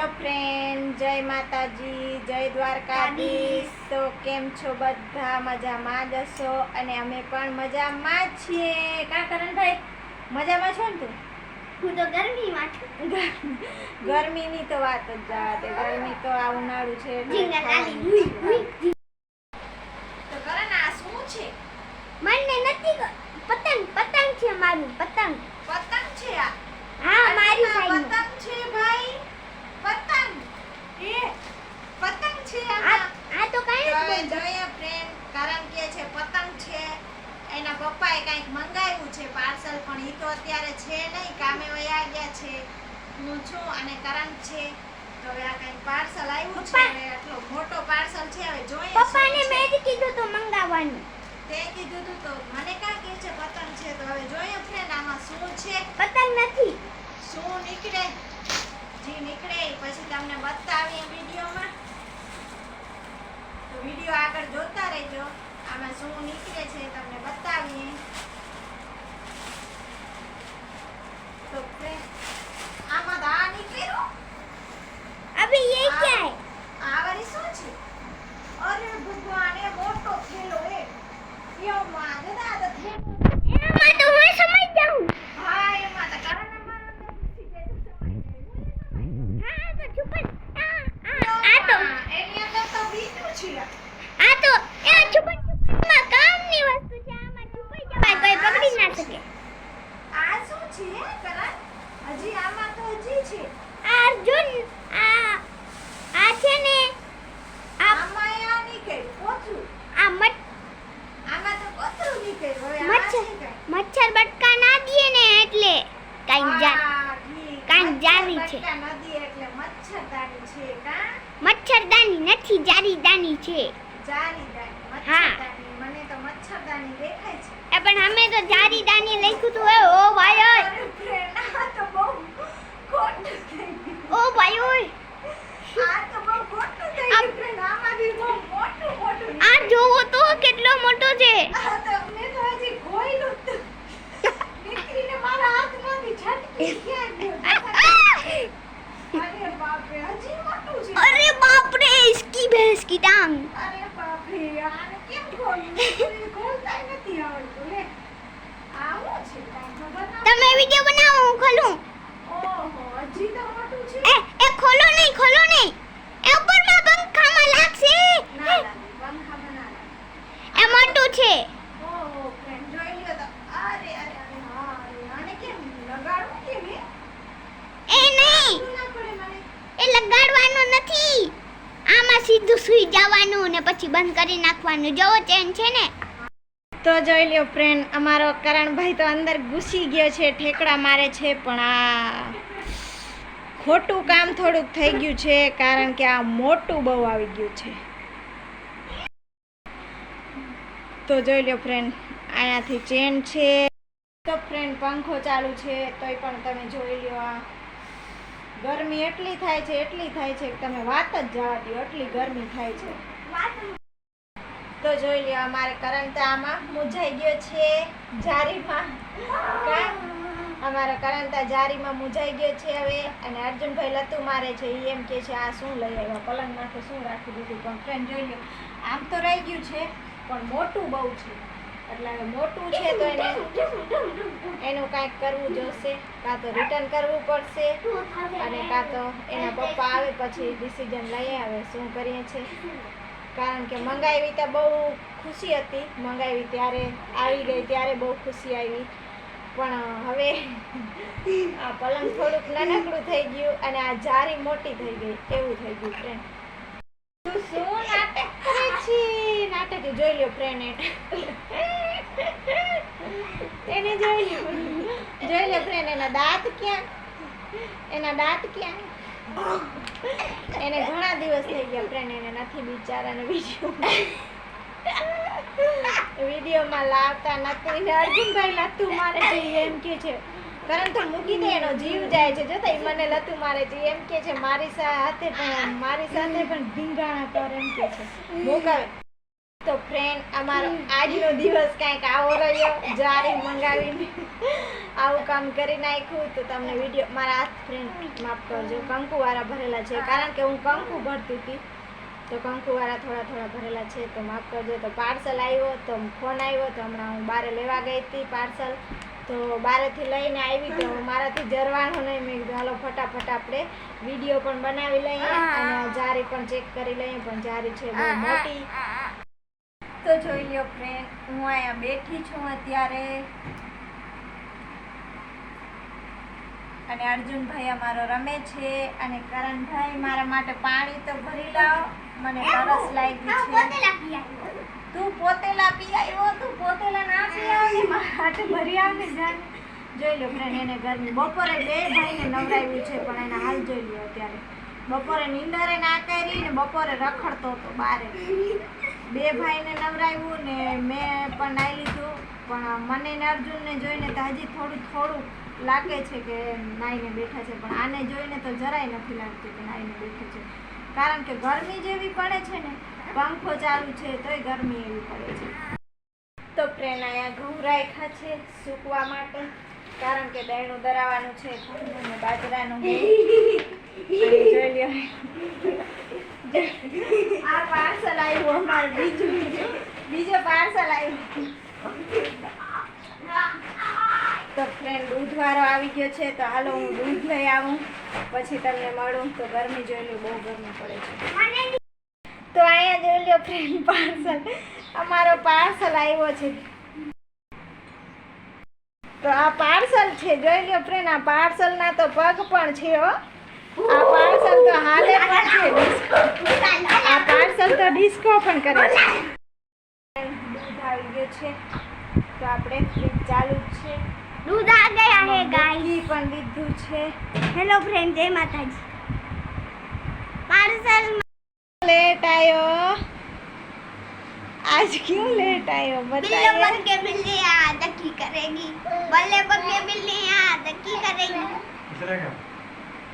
Hello friend જય માતાજી જય દ્વારકાધીશ. તો કેમ છો બધા? મજામાં જ હશો? અને અમે પણ મજામાં છીએ. કા કરણભાઈ? મજામાં છો ને તું? હું તો ગરમીમાં છું. ગરમીની તો વાત જ જવા દે ગરમી તો આ ઉનાળું છે એટલે ઝીંગા લાલી થવાની હુઈ જ હુઈ છે. તો કરણ આ શું છે મને નથી ખ- પતંગ પતંગ છે મારું પતંગ પતંગ છે આ હા મારી આ સાઈડ પતંગ છે ભાઈ પતંગ એ પતંગ છે આ આમાં આ તો કાંઈ તો જ હવે બોલતો. જોઈએ ફ્રેન્ડ કારણ કે છે પતંગ છે એના પપ્પાએ કંઈક મંગાવ્યું છે પાર્સલ પણ એ તો અત્યારે છે નહીં કામે વયા ગયા છે હું છું અને કરણ છે તો હવે આ કંઈક પાર્સલ આવ્યું છે હવે આટલો મોટો પાર્સલ છે હવે જોઈએ પપ્પાને મેં જ કીધું તો મંગાવવાનું. તે કીધું તું તો મને કાં કહે છે પતંગ છે તો હવે જોઈએ ફ્રેન્ડ આમાં શું છે. પતંગ નથી. શું નીકળે? જે નીકળે પછી તમને બતાવીએ વિડીયોમાં. તો વીડિયો આગળ જોતા રહેજો. આમાં શું નીકળે છે તમને બતાવીએ. નથી જારીદાની છે. જાળીદાની, હા. મને તો મચ્છરદાની દેખાય છે. એ પણ અમે તો જારીદાની લખ્યું તું ઓ ભાઈ ઓય. આ તો બહુ ખોટું ઓ ભાઈ ઓય. આ તો બહુ ખોટું થઈ ગયું. friend. આમાંથી બહુ મોટું મોટું આ જોવો તો કેટલો મોટો છે. આ તો મેં તો હજી ખોયલું જ હતું. દીકરીને મારા હાથમાંથી છટકી ક્યાં ગયો? અરે બાપરે, હજી મોટું છે. અરે બાપ રે ટાંગ અરે બાપ રે આને કેમ ખોલતા નથી આવડતું લે વિડિયો બનાવો હું ખોલું. ઓહો હજી તો મોટું છે. એ એ ખોલો નહીં ખોલો નહીં. સીધું સુઈ જવાનું ને પછી બંધ કરી નાખવાનું. જોવો, ચેન છે ને? તો જોઈ લ્યો ફ્રેન્ડ અમારો કરણભાઈ તો અંદર ઘૂસી ગયો છે, ઠેકડા મારે છે, પણ આ ખોટું કામ થોડુંક થઈ ગયું છે, કારણ કે આ મોટું બહુ આવી ગયું છે. તો જોઈ લ્યો ફ્રેન્ડ અહીંયાથી ચેન છે. તો ફ્રેન્ડ પંખો ચાલુ છે, તોય પણ તમે જોઈ લ્યો આ ગરમી એટલી થાય છે એટલી થાય છે કે તમે વાત જ જવા દો એટલી ગરમી થાય છે. તો જોઈ લ્યો અમારે કરંટ આમાં મૂંઝાઈ ગયો છે જારીમાં? અમારો કરંતા જારીમાં મૂંઝાઈ ગયો છે હવે અને અર્જુનભાઈ લતું મારે છે એ એમ કે છે આ શું લઈ આવ્યા? પલંગ માટે શું રાખી દીધું? પણ ફ્રેન્ડ જોઈ લ્યો. આમ તો રહી ગયું છે પણ મોટું બહુ છે. એટલે હવે મોટું છે તો એને એનું કાંઈક કરવું જોશે, કાં તો રિટર્ન કરવું પડશે, અને કાં તો એના પપ્પા આવે પછી ડિસિઝન લઈ આવે શું કરીએ છે. કારણ કે મંગાવી તો બહુ ખુશી હતી, મંગાવી ત્યારે, આવી ગઈ ત્યારે બહુ ખુશી આવી. પણ હવે આ પલંગ થોડુંક નાનકડું થઈ ગયું અને આ જારી મોટી થઈ ગઈ, એવું થઈ ગયું છે નાટક જોઈ લ્યો પ્રેનેટ એને જોઈ લ્યો. જોઈ લ્યો પ્રેન એના દાંત ક્યાં? એના દાંત ક્યાં? એને ઘણા દિવસ થઈ ગયા પ્રેન એને નથી બિચારાને બીજું વિડીયોમાં લાવતા નથી. ને અર્જુનભાઈ લતું મારે છે એમ કે છે. પરંતુ મૂકી દે, એનો જીવ જાય છે. જોતા એ મને લતું મારે છે એમ કે છે, મારી સાથે પણ, મારી સાથે પણ ભીંગાણા કર એમ કે છે. મોકાવે તો ફ્રેન્ડ અમારો આજનો દિવસ કાંઈક આવો રહ્યો. જારી મંગાવીને આવું કામ કરી નાખ્યું. તો તમને વીડિયો મારા આ ફ્રેન્ડ માફ કરજો કંકુવાળા ભરેલા છે. કારણ કે હું કંકુ ભરતી હતી. તો કંકુવાળા થોડા થોડા ભરેલા છે. તો માફ કરજો તો પાર્સલ આવ્યો તો ફોન આવ્યો તો હમણાં હું બારે લેવા ગઈ હતી પાર્સલ તો બારેથી લઈને આવી તો મારાથી જરવાનું નહીં. મેં કીધું હાલો ફટાફટ આપણે વીડિયો પણ બનાવી લઈએ અને જારી પણ ચેક કરી લઈએ પણ જારી છે બહુ મોટી. તો જોઈ લ્યો ફ્રેન્ડ હું અહીંયા બેઠી છું અત્યારે. અને અર્જુનભાઈ અમારો રમે છે અને કરણભાઈ મારા માટે પાણી તો ભરી લાવો. મને તરસ લાગી છે. તું પોતેલા પી આવ્યો? તું પોતેલા ના પી આવી માટે ભરી આવને જાન. જોઈ લો ફ્રેન્ડ એને ગરમી બપોરે બે ભાઈને નવરાવ્યું છે પણ એના હાલ જોઈ લો અત્યારે. બપોરે નીંદરે ના કરી ને બપોરે રખડતો હતો બારે. બે ભાઈને નવરાવ્યું ને મેં પણ નાઈ લીધું. પણ મને ને અર્જુનને જોઈને તો હજી થોડું થોડું લાગે છે કે નાઈને બેઠા છે. પણ આને જોઈને તો જરાય નથી લાગતું કે નાઈને બેઠું છે. કારણ કે ગરમી જેવી પડે છે ને, પંખો ચાલુ છે તોય ગરમી એવી પડે છે. તો પ્રેરણા અહીંયા ઘઉં રાખ્યા છે સૂકવા માટે. કારણ કે દહીંનું દરાવાનું છે, ઘઉંનું બાજરાનું જોઈ લ્યો આ પાર્સલ આવ્યું અમારે બીજું. બીજું બીજો પાર્સલ આવ્યું. તો ફ્રેન્ડ દૂધવાળો આવી ગયો છે, તો હાલો હું દૂધ લઈ આવું. પછી તમને મળું. તો ગરમી જોઈ બહુ ગરમી પડે છે. તો અહીંયા જોઈ લો ફ્રેન્ડ પાર્સલ અમારો પાર્સલ આવ્યો છે. તો આ પાર્સલ છે, જોઈ લો ફ્રેન્ડ આ પાર્સલ ના તો પગ પણ છે, હો. આ પાર્સલ તો હાલે પણ છે ડિસ્કો આ પાર્સલ તો ડિસ્કો પણ કરે છે દૂધ આવી ગયું છે તો આપણે ફ્રીજ ચાલુ જ છે दूध आ गया है गाइस ઘી પણ લીધું છે हेलो फ्रेंड जय माता जी पार्सल लेट आयो आज क्यों लेट आयो बिल्ले बताइए बन के बिल्ली यहाँ दकी करेगी बल्ले बन के बिल्ली यहाँ दकी करेगी મને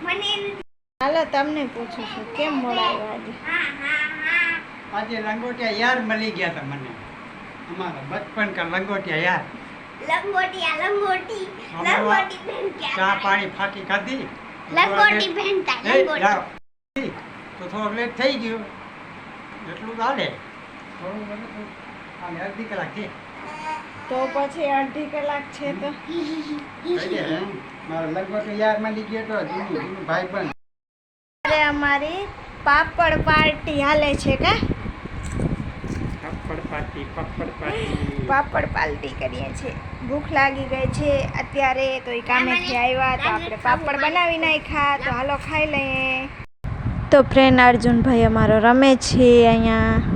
હાલો તમને પૂછું છું કેમ મળાવ્યો આજે? આજે લંગોટિયા યાર મળી ગયા હતા મને. અમારા બચપન કા લંગોટિયા યાર. લંગોટિયા લંગોટી લંગોટી બહેન ચા પાણી ફાકી ખાધી. લંગોટી બહેન તા લંગોટી. તો થોડો લેટ થઈ ગયો. એટલું ચાલે આડે થોડું આ અડધી કલાક થઈ તો પછી અડધી કલાક છે તો. અરે અમારી પાપડ પાર્ટી હાલે છે કા? પાપડ પાર્ટી કરીએ છીએ. ભૂખ લાગી ગઈ છે અત્યારે તો એ કામેથી આવ્યા તો આપણે પાપડ બનાવી નાખ્યા. તો હાલો ખાઈ લઈએ. તો ફ્રેન્ડ અર્જુનભાઈ અમારો રમે છે અહીંયા.